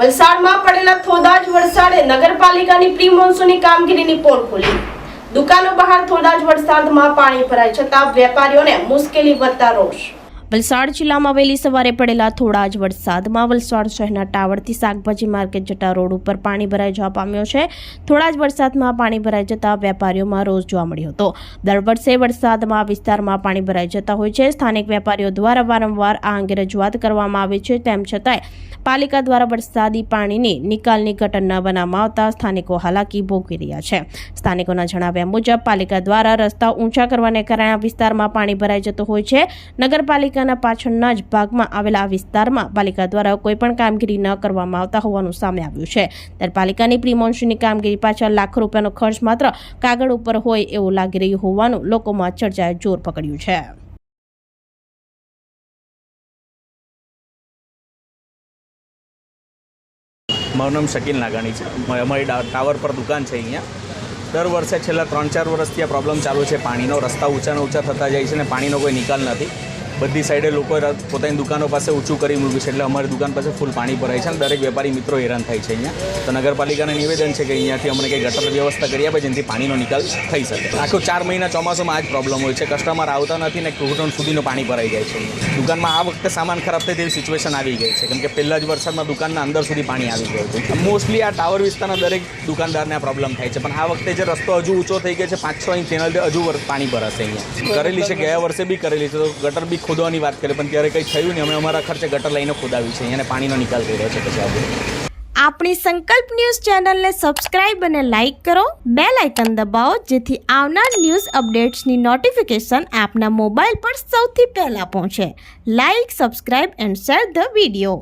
વલસાડમાં પડેલા થોડા જ વરસાદે નગરપાલિકાની પ્રી મોન્સૂનની કામગીરીની પોલ ખોલી. દુકાનો બહાર થોડા જ વરસાદમાં પાણી ભરાય છતાં વેપારીઓને મુશ્કેલી વધતા રોષ. વલસાડ જિલ્લામાં વહેલી સવારે પડેલા થોડા જ વરસાદમાં વલસાડ શહેરના ટાવરથી શાકભાજી માર્કેટ જતા રોડ ઉપર પાણી ભરાઈ જવા પામ્યો છે. થોડા જ વરસાદમાં પાણી ભરાઈ જતા વેપારીઓમાં રોષ જોવા મળ્યો હતો. દર વર્ષે વરસાદમાં વિસ્તારમાં પાણી ભરાઈ જતા હોય છે. સ્થાનિક વેપારીઓ દ્વારા વારંવાર આ અંગે રજૂઆત કરવામાં આવે છે. તેમ છતાંય પાલિકા દ્વારા વરસાદી પાણીની નિકાલની ઘટન ન બનાવવામાં આવતા સ્થાનિકો હાલાકી ભોગવી રહ્યા છે. સ્થાનિકોના જણાવ્યા મુજબ પાલિકા દ્વારા રસ્તા ઊંચા કરવાને કારણે આ વિસ્તારમાં પાણી ભરાઈ જતું હોય છે. નગરપાલિકાના પાછળના જ ભાગમાં આવેલા આ વિસ્તારમાં પાલિકા દ્વારા કોઈ પણ કામગીરી ન કરવામાં આવતા હોવાનું સામે આવ્યું છે. ત્યારે પાલિકાની પ્રી કામગીરી પાછળ લાખો રૂપિયાનો ખર્ચ માત્ર કાગળ ઉપર હોય એવું લાગી રહ્યું હોવાનું લોકોમાં ચર્ચાએ જોર પકડ્યું છે. મારું નામ શકીલ નાગાણી છે. અમારી ટાવર પર દુકાન છે અહીંયા. દર વર્ષે છેલ્લા ત્રણ ચાર વર્ષથી આ પ્રોબ્લેમ ચાલુ છે. પાણીનો રસ્તા ઊંચાને ઊંચા થતા જાય છે અને પાણીનો કોઈ નિકાલ નથી. બધી સાઈડે લોકો પોતાની દુકાનો પાસે ઊંચું કરી મૂક્યું છે. એટલે અમારી દુકાન પાસે ફૂલ પાણી ભરાય છે અને દરેક વેપારી મિત્રો હેરાન થાય છે અહીંયા. તો નગરપાલિકાને નિવેદન છે કે અહીંયાથી અમને કંઈ ગટર વ્યવસ્થા કરી આપે જેનાથી પાણીનો નિકાલ થઈ શકે. આખો ચાર મહિના ચોમાસામાં આ જ પ્રોબ્લેમ હોય છે. કસ્ટમર આવતા નથી ને ઘૂંટણ સુધીનું પાણી ભરાઈ જાય છે. દુકાનમાં આ વખતે સામાન ખરાબ થાય તેવી સિચ્યુએશન આવી ગઈ છે. કેમ કે પહેલા જ વરસાદમાં દુકાનના અંદર સુધી પાણી આવી ગયું હતું. મોસ્ટલી આ ટાવર વિસ્તારના દરેક દુકાનદારને આ પ્રોબ્લેમ થાય છે. પણ આ વખતે જે રસ્તો હજુ ઊંચો થઈ ગયો છે પાંચ છ ઇંચ તેના લીધે હજુ પાણી ભરાશે અહીંયા. કરેલી છે, ગયા વર્ષે બી કરેલી છે. તો ગટર બી ખોદવાની વાત કરી પણ ત્યારે કંઈ થયું નહીં. અમે અમારા ખર્ચે ગટર લઈને ખોદાવી છે. અને પાણીનો નિકાલ કર્યો છે પછી આપણે આપણી સંકલ્પ ન્યૂઝ ચેનલને સબસ્ક્રાઇબ અને લાઇક કરો. બે આઇકન દબાવો, જેથી આવનાર ન્યૂઝ અપડેટ્સની નોટિફિકેશન આપના મોબાઈલ પર સૌથી પહેલાં પહોંચે. Like, subscribe and share the video.